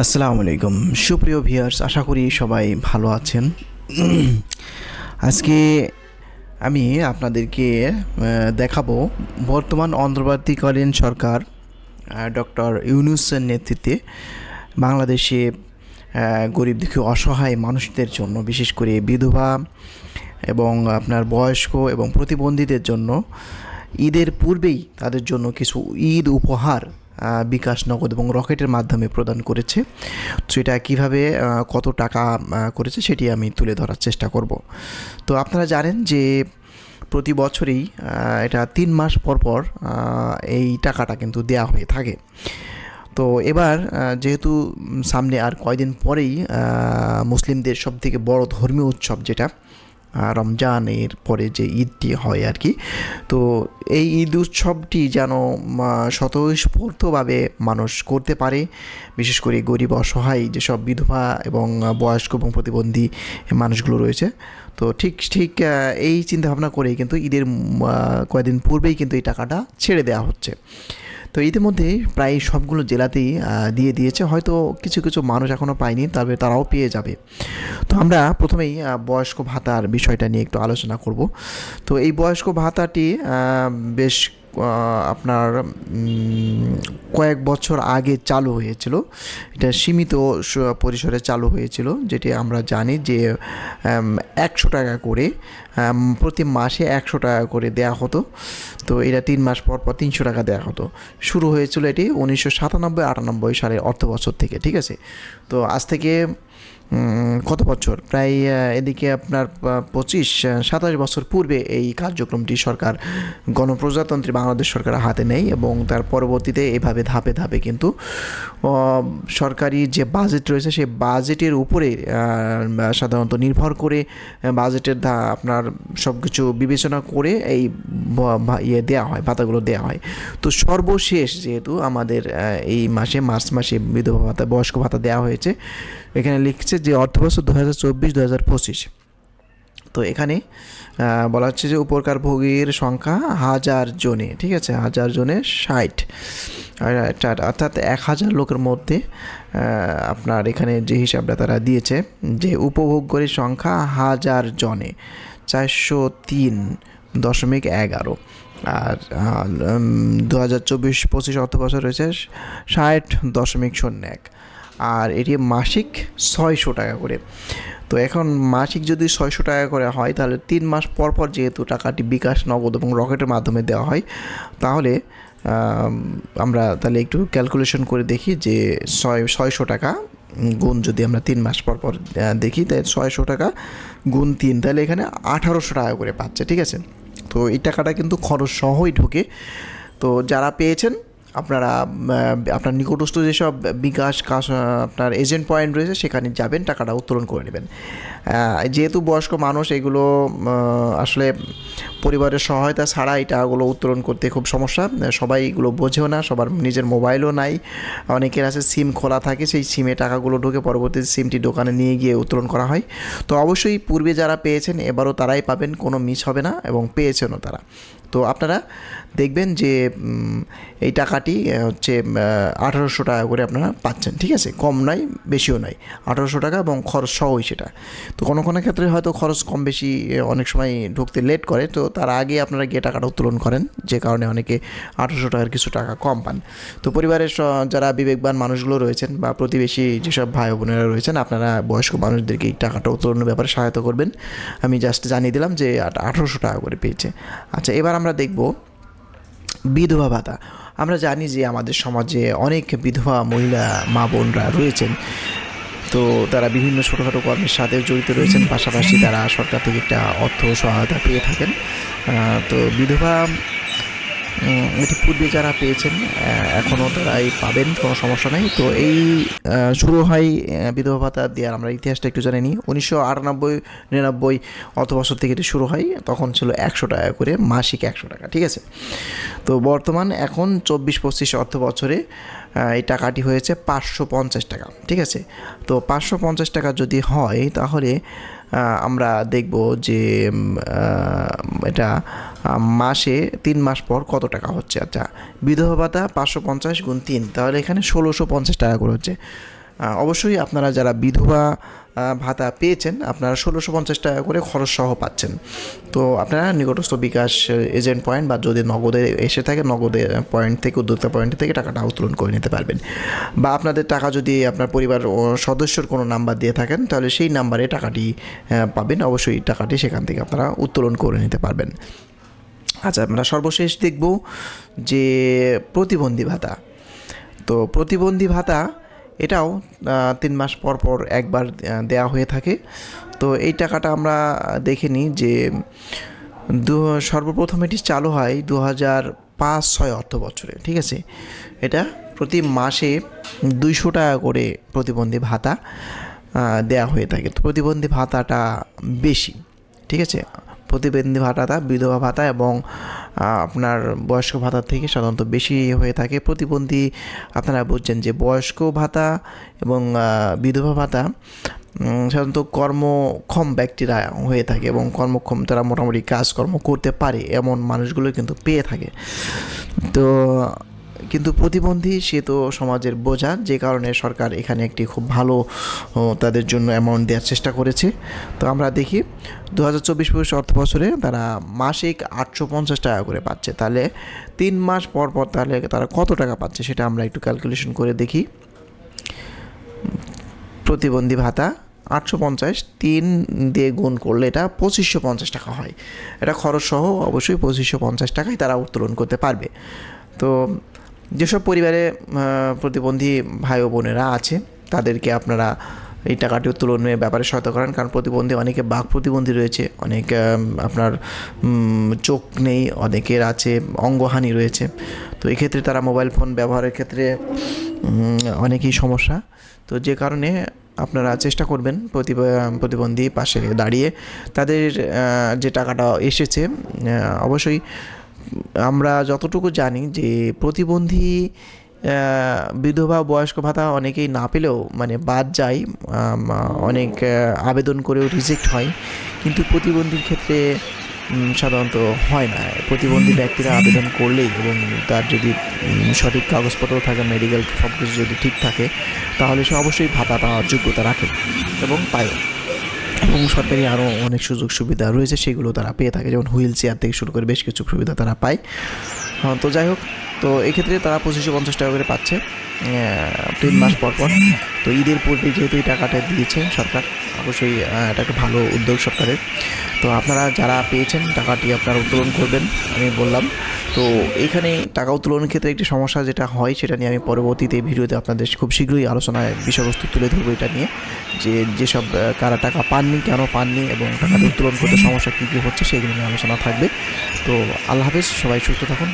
আসসালামু আলাইকুম। সুপ্রিয় ভিউয়ার্স, আশা করি সবাই ভালো আছেন। আজকে আমি আপনাদেরকে দেখাবো বর্তমান অন্তর্বর্তীকালীন সরকার ডক্টর ইউনুসের নেতৃত্বে বাংলাদেশে গরিব দুঃখী অসহায় মানুষদের জন্য, বিশেষ করে বিধবা এবং আপনার বয়স্ক এবং প্রতিবন্ধীদের জন্য, ঈদের পূর্বেই তাদের জন্য কিছু ঈদ উপহার বিকাশ নগদ এবং রকেটের মাধ্যমে প্রদান করেছে। সেটা কীভাবে আহ, কত টাকা করেছে সেটি আমি তুলে ধরার চেষ্টা করব। তো আপনারা জানেন যে প্রতি বছরই এটা তিন মাস পর পর এই টাকাটা কিন্তু দেয়া হয়ে থাকে। তো এবার যেহেতু সামনে আর কয়দিন পরেই মুসলিমদের সব থেকে বড় ধর্মীয় উৎসব যেটা রমজানের পরে যে ঈদটি হয় আর কি। তো এই ঈদ উৎসবটি যেন স্বতঃস্ফূর্তভাবে মানুষ করতে পারে। বিশেষ করে গরিব, অসহায় যেসব বিধবা এবং বয়স্ক এবং প্রতিবন্ধী মানুষগুলো রয়েছে। তো ঠিক ঠিক এই চিন্তাভাবনা করেই কিন্তু ঈদের কয়েকদিন পূর্বেই কিন্তু এই টাকাটা ছেড়ে দেওয়া হচ্ছে। তো ইতিমধ্যে প্রায় সবগুলো জেলাতেই দিয়ে দিয়েছে। হয়তো কিছু কিছু মানুষ এখনও পায়নি, তবে তারাও পেয়ে যাবে। তো আমরা প্রথমেই বয়স্ক ভাতার বিষয়টা নিয়ে একটু আলোচনা করব। তো এই বয়স্ক ভাতাটি বেশ আপনার কয়েক বছর আগে চালু হয়েছিল। এটা সীমিত পরিসরে চালু হয়েছিল, যেটি আমরা জানি যে একশো টাকা করে প্রতি মাসে একশো টাকা করে দেয়া হতো। তো এটা তিন মাস পর পর তিনশো টাকা দেওয়া হতো। শুরু হয়েছিল এটি উনিশশো সাতানব্বই আটানব্বই সালের অর্থ বছর থেকে, ঠিক আছে? তো আজ থেকে কত বছর? প্রায় এদিকে আপনার পঁচিশ সাতাশ বছর পূর্বে এই কার্যক্রমটি সরকার, গণপ্রজাতন্ত্রী বাংলাদেশ সরকারের হাতে নেয় এবং তার পরবর্তীতে এভাবে ধাপে ধাপে কিন্তু সরকারি যে বাজেট রয়েছে, সেই বাজেটের উপরে সাধারণত নির্ভর করে বাজেটের আপনার সব কিছু বিবেচনা করে এই ইয়ে দেওয়া হয়, ভাতাগুলো দেওয়া হয়। তো সর্বশেষ যেহেতু আমাদের এই মাসে, মার্চ মাসে বিধবা ভাতা, বয়স্ক ভাতা দেওয়া হয়েছে এখানে লিখছে যে অর্থবছর দু হাজার চব্বিশ, দু হাজার পঁচিশ। তো এখানে বলা হচ্ছে যে উপকার ভোগীর সংখ্যা হাজার জনে, ঠিক আছে? হাজার জনে ষাট। অর্থাৎ এক হাজার লোকের মধ্যে আপনার এখানে যে হিসাবটা তারা দিয়েছে, যে উপভোগ্যের সংখ্যা হাজার জনে, চারশো তিন দশমিক এগারো। আর দু হাজার চব্বিশ, পঁচিশ অর্থ বছর রয়েছে ষাট দশমিক শূন্য এক। আর এটি মাসিক ছয়শো টাকা করে। তো এখন মাসিক যদি ছয়শো টাকা করে হয়, তাহলে তিন মাস পর পর যেহেতু টাকাটি বিকাশ, নগদ এবং রকেটের মাধ্যমে দেওয়া হয়, তাহলে আমরা তাহলে একটু ক্যালকুলেশন করে দেখি যে ছয়, ছয়শো টাকা গুণ যদি আমরা তিন মাস পর পর দেখি তাই ছয়শো টাকা গুণ তিন, তাহলে এখানে আঠারোশো টাকা করে পাচ্ছে, ঠিক আছে? তো এই টাকাটা কিন্তু খরচ সহই ঢোকে। তো যারা পেয়েছেন আপনারা আপনার নিকটস্থ যেসব বিকাশ কাশ আপনার এজেন্ট পয়েন্ট রয়েছে, সেখানে যাবেন, টাকাটা উত্তোলন করে নেবেন। যেহেতু বয়স্ক মানুষ, এগুলো আসলে পরিবারের সহায়তা ছাড়া এই টাকাগুলো উত্তোলন করতে খুব সমস্যা। সবাই এগুলো বোঝেও না, সবার নিজের মোবাইলও নাই। অনেকের আছে সিম খোলা থাকে, সেই সিমে টাকাগুলো ঢুকে পরবর্তীতে সিমটি দোকানে নিয়ে গিয়ে উত্তোলন করা হয়। তো অবশ্যই পূর্বে যারা পেয়েছেন, এবারও তারাই পাবেন, কোনো মিস হবে না এবং পেয়েছেনও তারা। তো আপনারা দেখবেন যে এই টাকাটি হচ্ছে আঠারোশো টাকা করে আপনারা পাচ্ছেন, ঠিক আছে? কম নয় বেশিও নয় আঠারোশো টাকা এবং খরচ সহই সেটা। তো কোনো কোনো ক্ষেত্রে হয়তো খরচ কম বেশি অনেক সময় ঢুকতে লেট করে, তো তার আগে আপনারা গিয়ে টাকাটা উত্তোলন করেন, যে কারণে অনেকে আঠারোশো টাকার কিছু টাকা কম পান। তো পরিবারের যারা বিবেকবান মানুষগুলো রয়েছেন বা প্রতিবেশী যেসব ভাই বোনেরা রয়েছেন, আপনারা বয়স্ক মানুষদেরকে এই টাকাটা উত্তোলনের ব্যাপারে সহায়তা করবেন। আমি জাস্ট জানিয়ে দিলাম যে আঠারোশো টাকা করে পেয়েছে। আচ্ছা এবার আমরা দেখব বিধবা ভাতা। আমরা জানি যে আমাদের সমাজে অনেক বিধবা মহিলা, মা বোনরা রয়েছেন। তো তারা বিভিন্ন ছোটোখাটো কর্মের সাথে জড়িত রয়েছেন, পাশাপাশি তারা সরকার থেকে একটা অর্থ সহায়তা পেয়ে থাকেন। তো বিধবা এটি পূর্বে যারা পেয়েছেন এখনও তারাই পাবেন, কোনো সমস্যা নেই। তো এই শুরু হয় বিধবা ভাতা দেওয়ার আমরা ইতিহাসটা একটু জানি নিই। উনিশশো আটানব্বই, নিরানব্বই অত বছর থেকে এটি শুরু হয়, তখন ছিল একশো টাকা করে মাসিক একশো টাকা, ঠিক আছে? তো বর্তমান এখন চব্বিশ পঁচিশ অর্থ বছরে এই টাকাটি হয়েছে পাঁচশো পঞ্চাশ টাকা, ঠিক আছে? তো পাঁচশো পঞ্চাশ টাকা যদি হয়, তাহলে আমরা দেখব যে এটা মাসে তিন মাস পর কত টাকা হচ্ছে। আচ্ছা বিধবা ভাতা পাঁচশো পঞ্চাশ গুণ তিন, তাহলে এখানে ষোলোশো পঞ্চাশ টাকা করে হচ্ছে। অবশ্যই আপনারা যারা বিধবা ভাতা পেয়েছেন, আপনারা ষোলোশো পঞ্চাশ টাকা করে খরচ সহ পাচ্ছেন। তো আপনারা নিকটস্থ বিকাশ এজেন্ট পয়েন্ট বা যদি নগদে এসে থাকে, নগদে পয়েন্ট থেকে, উদ্যোক্তা পয়েন্ট থেকে টাকাটা উত্তোলন করে নিতে পারবেন। বা আপনাদের টাকা যদি আপনার পরিবার সদস্যর কোনো নাম্বার দিয়ে থাকেন, তাহলে সেই নাম্বারে টাকাটি পাবেন। অবশ্যই টাকাটি সেখান থেকে আপনারা উত্তোলন করে নিতে পারবেন। আচ্ছা আমরা সর্বশেষ দেখব যে প্রতিবন্ধী ভাতা। তো প্রতিবন্ধী ভাতা এটাও তিন মাস পর পর একবার দেওয়া হয়ে থাকে। তো এই টাকাটা আমরা দেখে নিই যে, দু, সর্বপ্রথম এটি চালু হয় দু হাজার পাঁচ ছয় অর্থ বছরে, ঠিক আছে? এটা প্রতি মাসে দুইশো টাকা করে প্রতিবন্ধী ভাতা দেওয়া হয়ে থাকে। তো প্রতিবন্ধী ভাতাটা বেশি, ঠিক আছে? প্রতিবন্ধী ভাতাটা বিধবা ভাতা এবং আপনার বয়স্ক ভাতার থেকে সাধারণত বেশি হয়ে থাকে। প্রতিবন্ধী আপনারা বুঝছেন যে বয়স্ক ভাতা এবং বিধবা ভাতা সাধারণত কর্মক্ষম ব্যক্তিরা হয়ে থাকে এবং কর্মক্ষম তারা মোটামুটি কাজকর্ম করতে পারে এমন মানুষগুলো কিন্তু পেয়ে থাকে। তো কিন্তু প্রতিবন্ধী সে তো সমাজের বোঝা, যে কারণে সরকার এখানে একটি খুব ভালো তাদের জন্য অ্যামাউন্ট দেওয়ার চেষ্টা করেছে। তো আমরা দেখি দু হাজার চব্বিশ পঁচিশ অর্থ বছরে তারা মাসিক আটশো পঞ্চাশ টাকা করে পাচ্ছে। তাহলে তিন মাস পর পর তাহলে তারা কত টাকা পাচ্ছে সেটা আমরা একটু ক্যালকুলেশন করে দেখি। প্রতিবন্ধী ভাতা আটশো পঞ্চাশ, তিন দিয়ে গুণ করলে এটা পঁচিশশো পঞ্চাশ টাকা হয়। এটা খরচ সহ অবশ্যই পঁচিশশো পঞ্চাশ টাকায় তারা উত্তোলন করতে পারবে। তো যেসব পরিবারে প্রতিবন্ধী ভাই ও বোনেরা আছে, তাদেরকে আপনারা এই টাকাটি উত্তোলনের ব্যাপারে সহায়তা করেন, কারণ প্রতিবন্ধী অনেকে বাঘ প্রতিবন্ধী রয়েছে, অনেক আপনার চোখ নেই, অনেকের আছে, অঙ্গহানি রয়েছে। তো এক্ষেত্রে তারা মোবাইল ফোন ব্যবহারের ক্ষেত্রে অনেকই সমস্যা। তো যে কারণে আপনারা চেষ্টা করবেন প্রতিব- প্রতিবন্ধী পাশে দাঁড়িয়ে তাদের যে টাকাটা এসেছে অবশ্যই আমরা যতটুকু জানি যে প্রতিবন্ধী বিধবা, বয়স্ক ভাতা অনেকেই না পেলেও মানে বাদ যায় অনেক আবেদন করেও রিজেক্ট হয়। কিন্তু প্রতিবন্ধীর ক্ষেত্রে সাধারণত হয় না। প্রতিবন্ধী ব্যক্তিরা আবেদন করলেই এবং তার যদি সঠিক কাগজপত্র থাকে মেডিকেল সব কিছু যদি ঠিক থাকে, তাহলে সে অবশ্যই ভাতা পাওয়ার যোগ্যতা রাখে এবং পায় এবং সরকারি আরও অনেক সুযোগ সুবিধা রয়েছে, সেগুলো তারা পেয়ে থাকে। যেমন হুইল চেয়ার থেকে শুরু করে বেশ কিছু সুবিধা তারা পায়। তো যাই হোক, তো এক্ষেত্রে তারা পঁচিশশো পঞ্চাশ টাকা করে পাচ্ছে তিন মাস পর পর। তো ঈদের পূর্বে যেহেতু এই টাকাটা দিয়েছে সরকার, অবশ্যই এটা একটা ভালো উদ্যোগ সরকারের। তো আপনারা যারা পেয়েছেন টাকাটি আপনারা উত্তোলন করবেন, আমি বললাম। তো এখানে টাকা উত্তোলনের ক্ষেত্রে একটি সমস্যা যেটা হয়, সেটা নিয়ে আমি পরবর্তীতে ভিডিওতে আপনাদের খুব শীঘ্রই আলোচনায় বিষয়বস্তু তুলে ধরবো এটা নিয়ে, যে যেসব কারা টাকা পাননি, কেন পাননি এবং টাকা উত্তোলন করতে সমস্যা কী কী হচ্ছে, সেগুলো নিয়ে আলোচনা থাকবে। তো আল্লাহ হাফেজ, সবাই সুস্থ থাকুন